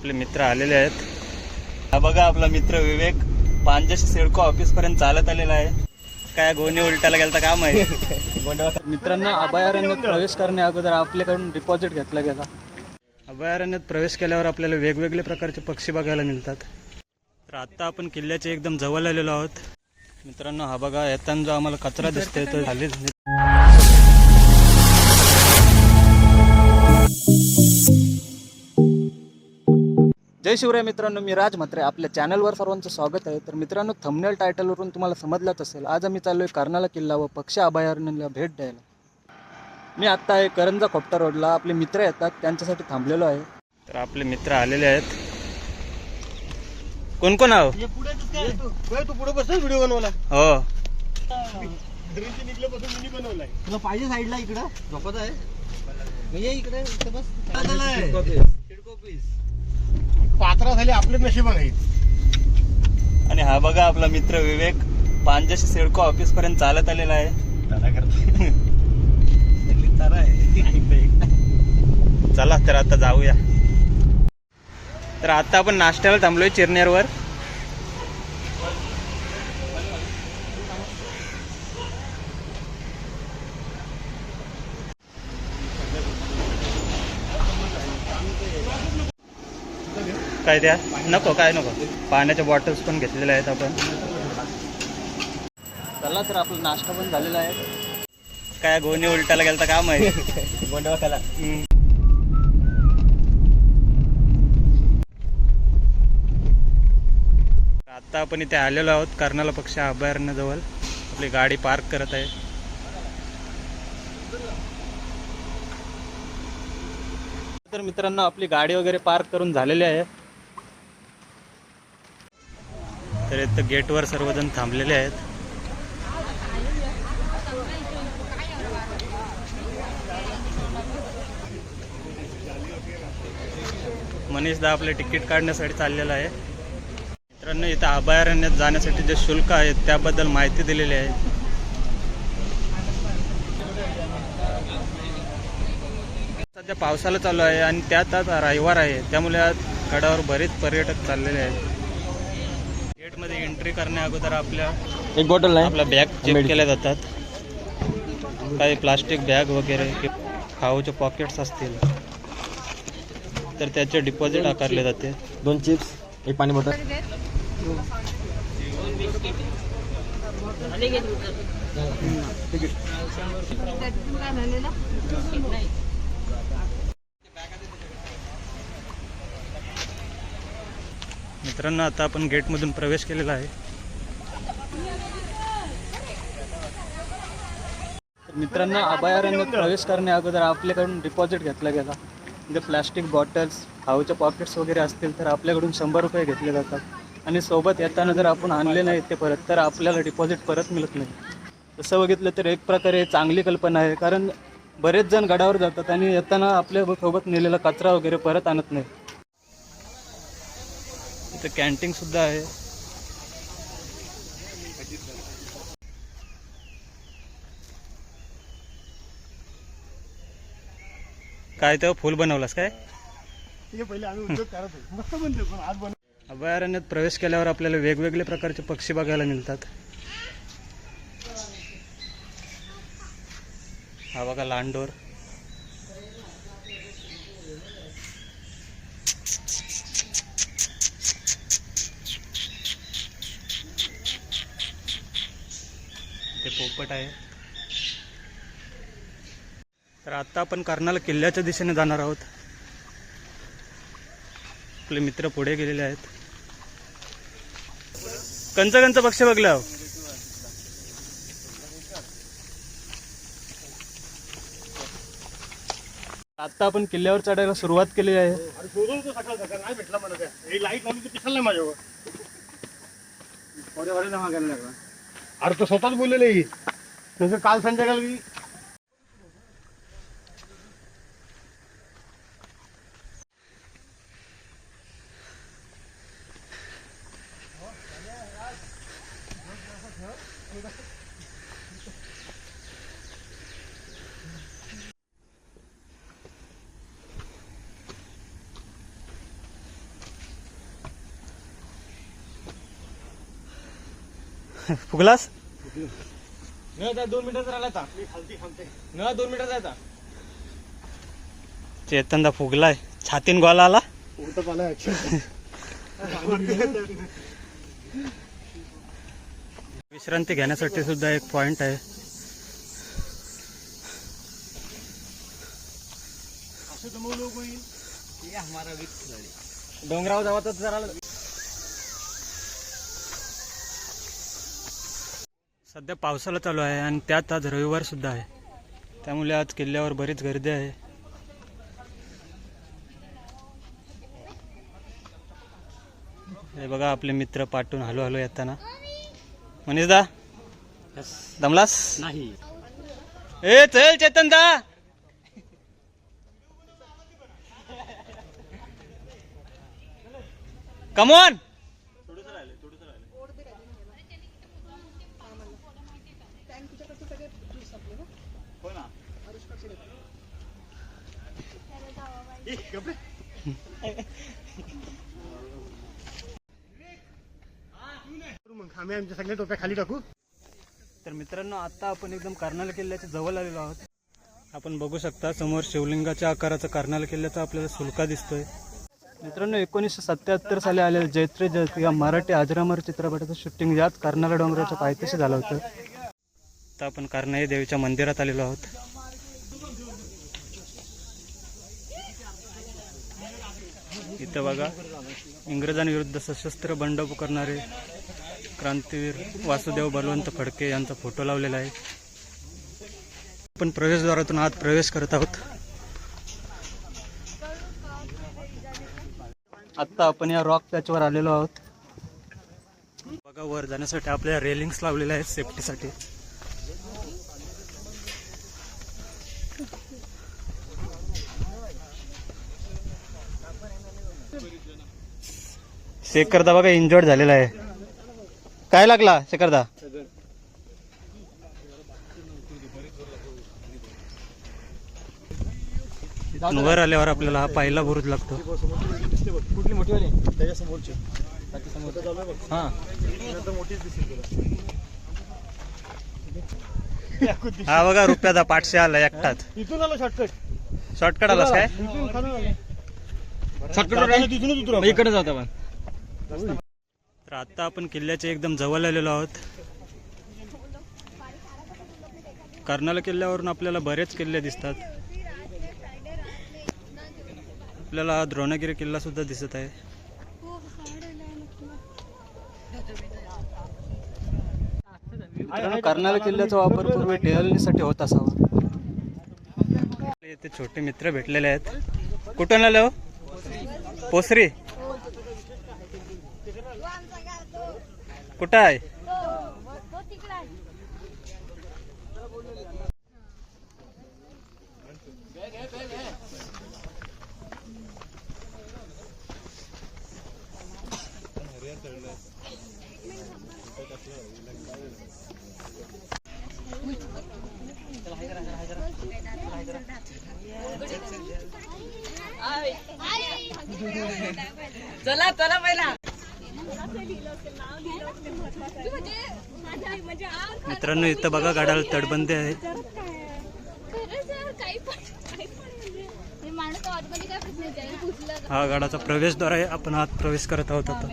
आपले मित्र आलेले आहेत. हा बघा आपला मित्र विवेक. पांजशी सिडको ऑफिस पर्यंत चालत आलेला आहे. काय गोणी उलटायला गेलता का माहिती? मित्रांना अभयारण्यात प्रवेश करण्या अगोदर आपल्याकडून डिपॉझिट घेतला गेला. अभयारण्यात प्रवेश केल्यावर आपल्याला वेगवेगळे प्रकारचे पक्षी बघायला मिळतात. तर आत्ता आपण किल्ल्याच्या एकदम जवळ आलेलो आहोत. मित्रांनो हा बघा येताना जो आम्हाला कचरा दिसतोय तो खाली जय शिवराय मित्रांनो मी राज म्हात्रे. आपल्या चॅनलवर सर्वांचं स्वागत आहे. तर मित्रांनो थंबनेल टायटलवरून तुम्हाला समजलंच असेल. आज आम्ही चाललोय कर्नाला किल्ला व पक्षी अभयारण्याला भेट द्यायला. मी आत्ता आहे करंजा खोपटा रोडला. आपले मित्र येतात त्यांच्यासाठी थांबलेलो आहे. तर आपले मित्र आलेले आहेत. कोण कोण आहो? तू पुढे बस व्हिडिओ बनवला हो. तुला पाहिजे साईडला इकडं. झोपत आहे. इकडे बस. पात्रा झाले आपले नशीब नाही आणि हा बघा आपला मित्र विवेक पांजशी सिडको ऑफिस पर्यंत चालत आलेला आहे. चला तर आता जाऊया. तर आता आपण नाश्त्याला थांबलोय चिरनेरवर. काय द्या नको काय नको. पाण्याच्या बॉटल्स पण घेतलेल्या आहेत आपण. चला तर आपला नाश्ता पण झालेला आहे. काय गोणी उलटायला गेलता का माहिती गोंडवाकाला हम्म. आता आपण इथे आलेलो आहोत कर्नाला पक्षी अभयारण्याजवळ आपली गाडी पार्क करत आहे. तर मित्रांनो आपली गाडी वगैरे पार्क करून झालेली आहे. तर इथं गेटवर सर्वजण थांबलेले आहेत. मनीषदा आपले तिकीट काढण्यासाठी चाललेला आहे. मित्रांनो इथं अभयारण्यात जाण्यासाठी जे शुल्क आहे त्याबद्दल माहिती दिलेली आहे. सध्या पावसाला चालू आहे आणि त्यात आता रविवार आहे. त्यामुळे आज गडावर बरेच पर्यटक चाललेले आहेत. गेटमध्ये एंट्री करण्या अगोदर आपल्या एक बॉटल नाही? आपल्या बॅग चेक केल्या जातात. काही प्लास्टिक बॅग वगैरे कि- खाऊचे पॉकेट्स असतील तर त्याचे डिपॉझिट आकारले जाते. दोन चिप्स एक पाणी बॉटल मित्रांनो आता आपण गेटमधून प्रवेश केलेला आहे. मित्रांनो अभयारण्यात प्रवेश करण्या अगोदर आपल्याकडून डिपॉझिट घेतला गेला. म्हणजे प्लॅस्टिक बॉटल्स खाऊचे पॉकेट्स वगैरे असतील तर आपल्याकडून शंभर रुपये घेतले जातात. आणि सोबत येताना जर आपण आणले नाही ते परत तर आपल्याला डिपॉझिट परत मिळत नाही. तसं बघितलं तर एक प्रकारे चांगली कल्पना आहे कारण बरेच जण गडावर जातात आणि येताना आपल्यासोबत नेलेला कचरा वगैरे परत आणत नाही. इथं कॅन्टीन सुद्धा आहे. काय तेव्हा फुल बनवलास काय? अभयारण्यात प्रवेश केल्यावर आपल्याला वेगवेगळे प्रकारचे पक्षी बघायला मिळतात. हा बघा लांडोर. पोपट आहे. तर आता आपण कर्नाला किल्ल्याच्या दिशेने जाणार आहोत. आपले मित्र पुढे गेलेले आहेत. कंच कंच पक्ष बघला. आता आपण किल्ल्यावर चढायला सुरुवात केली आहे. भेटला मला अरे तो स्वतःच बोललेलं आहे. तसं काल संध्याकाळी फुगलास? न दोन मीटर राहिला आता न दोन मीटर जायचा चेतनदा फुगलाय. छातीन गोला आला? विश्रांती घेण्यासाठी सुद्धा एक पॉइंट आहे. डोंगरावर जावा तर जरा सध्या पावसाला चालू आहे आणि त्यात आज रविवार सुद्धा आहे. त्यामुळे आज किल्ल्यावर बरीच गर्दी आहे. हे बघा आपले मित्र पाठवून हलो हलो येताना. मनीषदा? दमलास? नाही. ए चल चेतन दा कमॉन आम्ही आमच्या सगळ्या टोप्या खाली टाकू तर मित्रांनो आता आपण एकदम कर्नाल किल्ल्याच्या जवळ आलेलो आहोत. आपण बघू शकता समोर शिवलिंगाच्या आकाराचा कर्नाल किल्ल्याचा आपल्याला सुलका दिसतोय. मित्रांनो एकोणीसशे सत्याहत्तर साली आलेलं जैत्रे जयते या मराठी आजरामर चित्रपटाचं शूटिंग याच कर्नाल डोंगराच्या पायथ्याशी झालं होतं. आता आपण कर्नाई देवीच्या मंदिरात आलेलो आहोत. इथं बघा इंग्रजांविरुद्ध सशस्त्र बंड करणारे क्रांतीवीर वासुदेव बलवंत फडके यांचा फोटो लावलेला आहे. आपण प्रवेशद्वारातून आत प्रवेश करत आहोत. आत्ता आपण या रॉक पॅचवर आलेलो आहोत. बघा वर जाण्यासाठी आपल्या रेलिंग्स लावलेल्या आहेत सेफ्टीसाठी शेखरदा बघा इंजर्ड झालेला आहे. काय लागला शेखरदा? वर आल्यावर आपल्याला हा पहिला बुरुज लागतो. कुठली मोठी वाली? हा. हा बघा रुपयाचा पाठशे आला एकटाच. इथून आलो शॉर्टकट शॉर्टकट आलास काय? शॉर्टकट इकडे जात आपण. तर आता आपण किल्ल्याच्या एकदम जवळ आलेलो आहोत. कर्नाल किल्ल्यावरून आपल्याला बरेच किल्ले दिसतात. आपल्याला द्रोणगिरी किल्ला सुद्धा दिसत आहे. कर्नाल किल्ल्याचा वापर पूर्वी टेहळणीसाठी होत असावा. इथे छोटे मित्र भेटलेले आहेत. कुठून आले हो? पोसरी? कुठं आहे? चला चला पहिला. मित्रांनो इथं बघा गाडाला तडबंदी आहे. का? हा गाडाचा प्रवेशद्वार आहे आपण आत प्रवेश करत आहोत आता.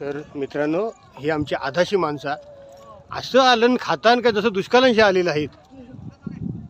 तर मित्रांनो ही आमची आधाशी माणसं असं आलं खातान का जसं दुष्काळांशी आलेलं आहेत.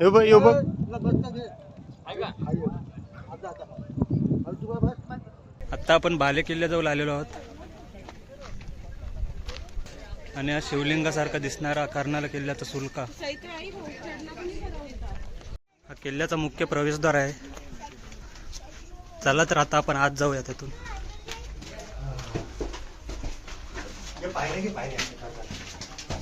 हे बघ हे बघ. आता आपण बाले किल्ल्याजवळ आलेलो आहोत. आणि हा शिवलिंगासारखा दिसणारा कर्नाला किल्ल्याचा सुलका. हा किल्ल्याचा मुख्य प्रवेशद्वार आहे. चला तर आता आपण आत जाऊया तिथून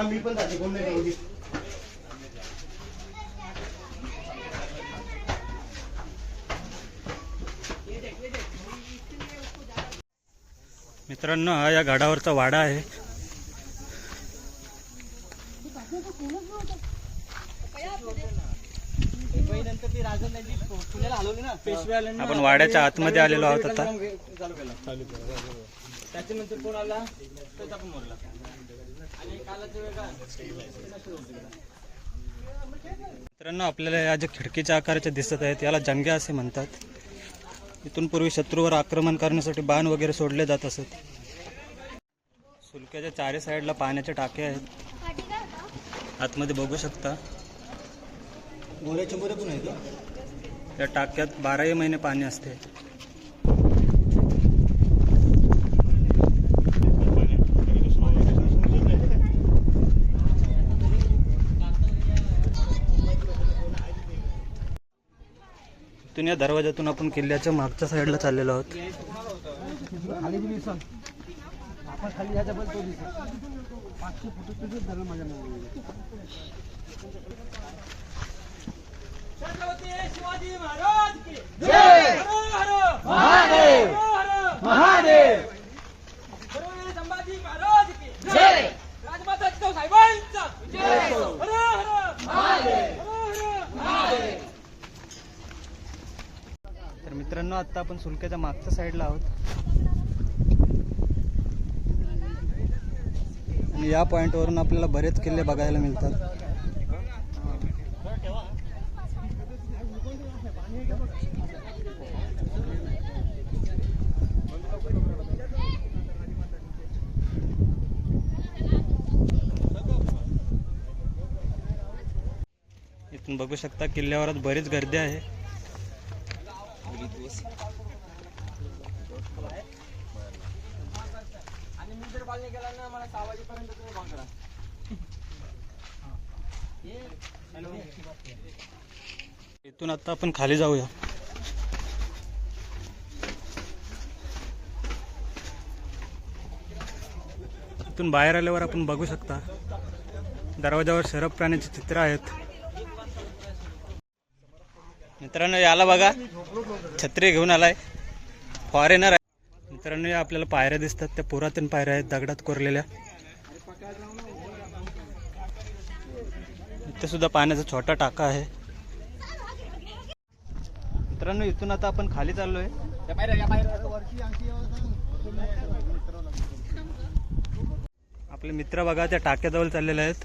मी पण जाते कोण नाही जाऊ दे. मित्रांनो हा या गडावरचा वाडा आहे. आपण वाड्याच्या आतमध्ये आलेलो आहोत आता. त्याच्यानंतर कोण आला आणि वेगळा मित्रांनो आपल्याला या ज्या खिडकीच्या आकाराच्या दिसत आहेत याला जंग्या असे म्हणतात. इथून पूर्वी शत्रूवर आक्रमण करण्यासाठी बाण वगैरे सोडले जात असत. सुलक्याच्या चारी साईडला पाण्याचे टाके आहेत. आतमध्ये बघू शकता. गोऱ्याचे गोरे पण आहेत त्या टाक्यात बाराही महिने पाणी असते. इथून या दरवाजातून आपण किल्ल्याच्या मागच्या साईडला चाललेलो आहोत. खाली बी दिसन आपण खाली ह्याच्या पण तो दिसन पाचशे फुट तुझेच झालं माझ्या मोबाईल तर मित्रांनो आता आपण सुलक्याच्या मागच्या साईडला आहोत. आणि या पॉईंटवरून आपल्याला बरेच किल्ले बघायला मिळतात. इथून बघू शकता किल्ल्यावरच बरीच गर्दी आहे. इथून आता आपण खाली जाऊया. इथून बाहेर आल्यावर आपण बघू शकता दरवाजावर शरब प्राण्याची चित्र आहेत. मित्रांनो याला बघा. छत्री घेऊन आलाय. फॉरेनर आहे. मित्रांनो या आपल्याला पायऱ्या दिसतात. त्या पुरातन पायऱ्या आहेत दगडात कोरलेल्या. इथे सुद्धा पाण्याचा छोटा टाका आहे. मित्रांनो इथून आता आपण खाली चाललोय. आपले मित्र बघा त्या टाक्याजवळ चाललेले आहेत.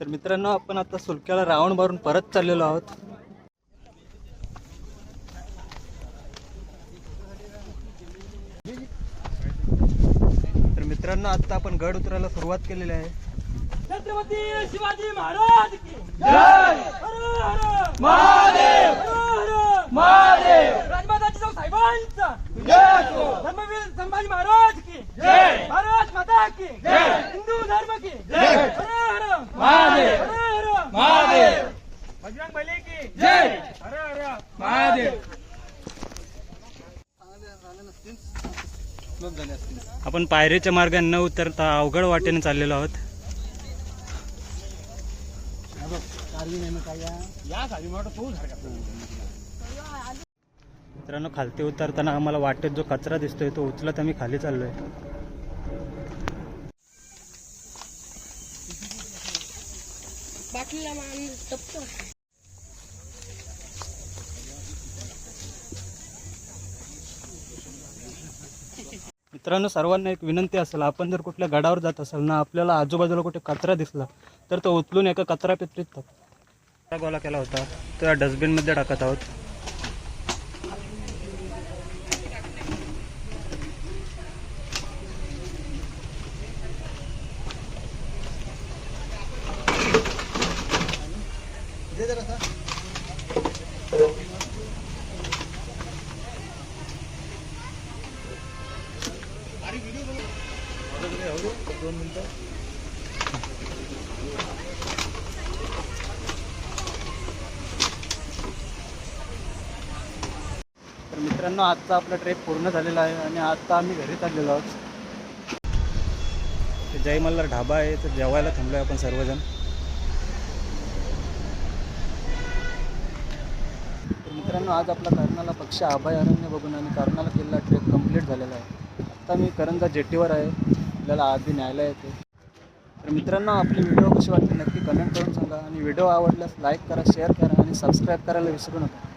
तर मित्रांनो आपण आता सुलक्याला राऊंड मारून परत चाललेलो आहोत. तर मित्रांनो आता आपण गड उतरायला सुरुवात केलेली आहे. छत्रपती शिवाजी महाराज की जय! महादेव! महादेव! राजमाता जिजाऊ साहेबांचा! धर्मवीर संभाजी महाराज की जय! भारत माता की जय! हिंदू धर्म की महादेव. महादेव. बजरंग बली की जय. हर हर. महादेव. आपण पायरीच्या मार्गाने न उतरता अवघड वाटेने चाललेलो आहोत. मित्रांनो खालती उतरताना आम्हाला वाटेत जो कचरा दिसतोय तो उचलत आम्ही खाली चाललोय. बाटलीला मान टपतो मित्रांनो सर्वांना एक विनंती असेल आपण जर कुठल्या गडावर जात असाल ना आपल्याला आजूबाजूला कुठे कचरा दिसला तर तो उचलून एका कचरा पेत्रीत गोळा केला होता. तो या डस्टबिनमध्ये टाकत आहोत. मित्रांनो आजचा आपला ट्रेक पूर्ण झालेला आहे आणि आत्ता आम्ही घरी चाललेलो आहोत. ते जय मल्हार ढाबा आहे तर जेवायला थांबलो आहे आपण सर्वजण. तर मित्रांनो आज आपला कर्णाला पक्ष अभयारण्य बघून आणि कर्नाला केलेला ट्रेक कंप्लीट झालेला आहे. आता मी करंजा जेटीवर आहे. आपल्याला आधी न्यायला येते. तर मित्रांनो आपली व्हिडिओ कशी वाटली नक्की कमेंट करून सांगा आणि व्हिडिओ आवडल्यास लाईक करा शेअर करा आणि सबस्क्राईब करायला विसरू नका.